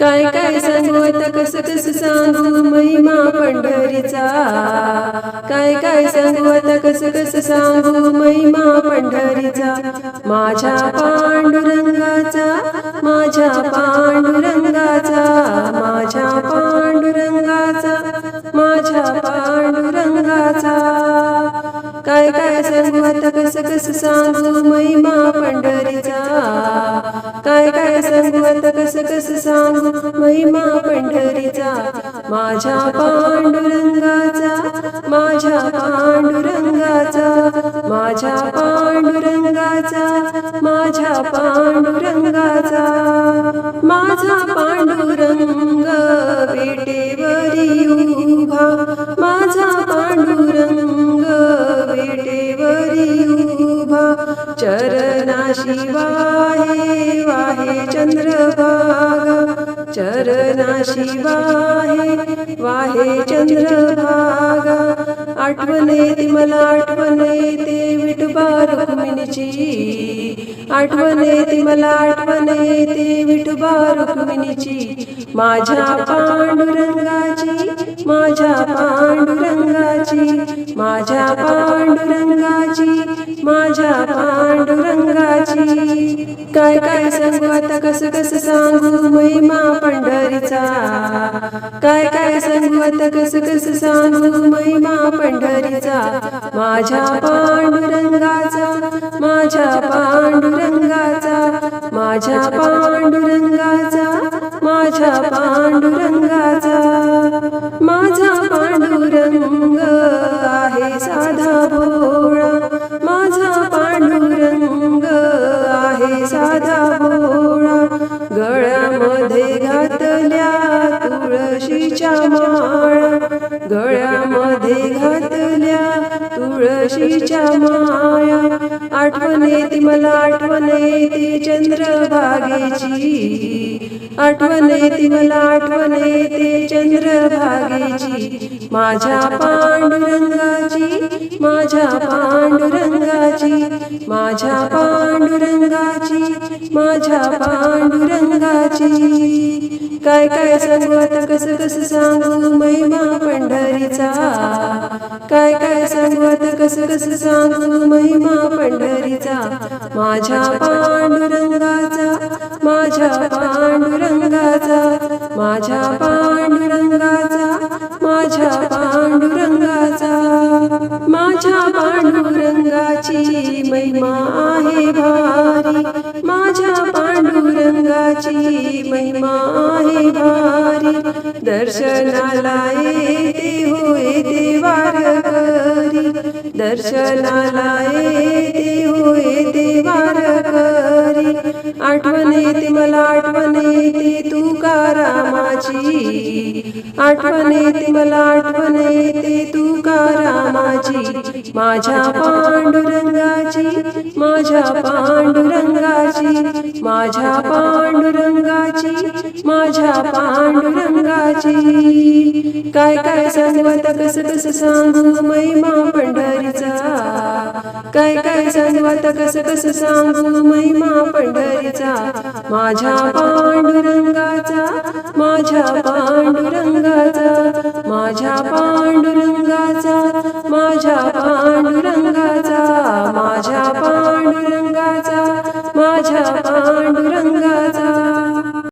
काय काय सांगू आता कस कस सांगू महिमा पंढरीचा? काय काय सांगू आता कस कस सांगू महिमा पंढरीचा? माझ्या पांडुरंगाचा माझ्या पांडुरंगाचा माझ्या पांडुरंगाचा माझ्या पांडुरंगाचा. काय काय सांगू आता कस कस सांगू महिमा पंढरीचा? काय काय सांगू आता कस कस सांगू महिमा पंढरीचा माझ्या पांडुरंगाचा माझ्या पांडुरंगाचा माझ्या पांडुरंगाचा माझ्या पांडुरंगाचा. माझा पांडुरंग बेटेवरी चरणाशी वाहे वाहे चंद्रभागा। चरणाशी वाहे वाहे चंद्रभागा। आठवण येते मला आठवणे ते विठोबा रुक्मिणीची। आठवण येते मला आठवणे ते विठोबा रुक्मिणीची। माझ्या पांडुरंगाची माझ्या पांडुरंगाची। माझ्या पांडुरंगाची माझ्या पांडुरंगाची. काय काय सांगू आता कस कस सांगू महिमा पंढरीचा. काय काय सांगू आता कस कस सांगू महिमा पंढरीचा. माझ्या पांडुरंगाचा माझ्या पांडुरंगाचा. माझ्या पांडुरंगाचा माझ्या पांडुरंगाचा. माझा पांडुरंग साधा भोळा गळ्यामध्ये घातल्या तुळशीच्या माळा. गळ्यामध्ये घातल्या तुळशीच्या माया आठवण येते मला आठवण येते चंद्रभागेची. आठवण येते मला आठवण येते चंद्रभागेची. माझ्या पांडुरंगाची माझ्या पांडुरंगाची माझ्या पांडुरंगाची माझ्या पांडुरंगाची. काय काय सांगू आता कस कस सांगू महिमा पंढरीचा. काय काय सांगू आता कस कस सांगू महिमा पंढरीचा. माझ्या पांडुरंगाचा माझ्या पांडुरंगाचा माझ्या पांडुरंगाचा माझ्या पांडुरंगाचा. माझ्या पांडुरंगाची महिमा आहे भारी माझ्या पांडुरंगाची महिमा आहे भारी. दर्शनाला येते होय देवार करी दर्शनाला येते आठवण येते मला आठवण येते तू तुकारामाची आठवण येते मला आठवण येते तू तुकारामाची माझ्या पांडुरंगाची माझ्या पांडुरंगाची माझ्या पांडुरंगाची माझ्या पांडुरंगाची. काय काय सांगू आता कस कस सांगू मैमा पंढरी. काय काय सांगू आता कस कस सांगू महिमा पंढरीचा माझ्या पांडुरंग